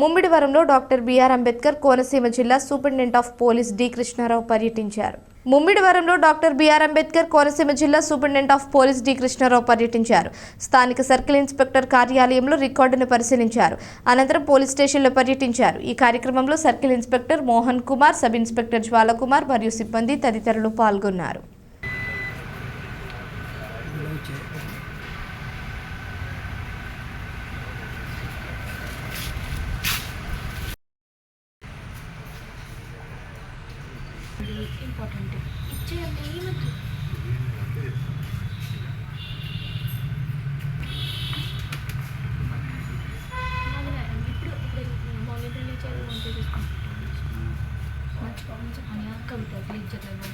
ముమ్మిడివరంలో doctor BR Ambedkar Konaseema జిల్లా superintendent of police D Krishnarao పర్యటించారు. ముమ్మిడివరంలో డాక్టర్ బిఆర్ అంబేద్కర్ కోనసీమ జిల్లా superintendent of police D Krishnarao పర్యటించారు. స్థానిక సర్కిల్ ఇన్స్పెక్టర్ కార్యాలయంలో రికార్డును పరిశీలించారు. అనంతరం పోలీస్ స్టేషన్లో పర్యటించారు. ఈ కార్యక్రమంలో circle inspector Mohan Kumar sub inspector Jwalakumar మరియు సిబ్బంది తదితరులు పాల్గొన్నారు. ఇంపార్టెంట్. ఇచ్చేయండి ఏమద్దు ఇప్పుడు ఇప్పుడు మానిటరింగ్ ఇచ్చేది కవిత ప్లీజ్ చెప్పండి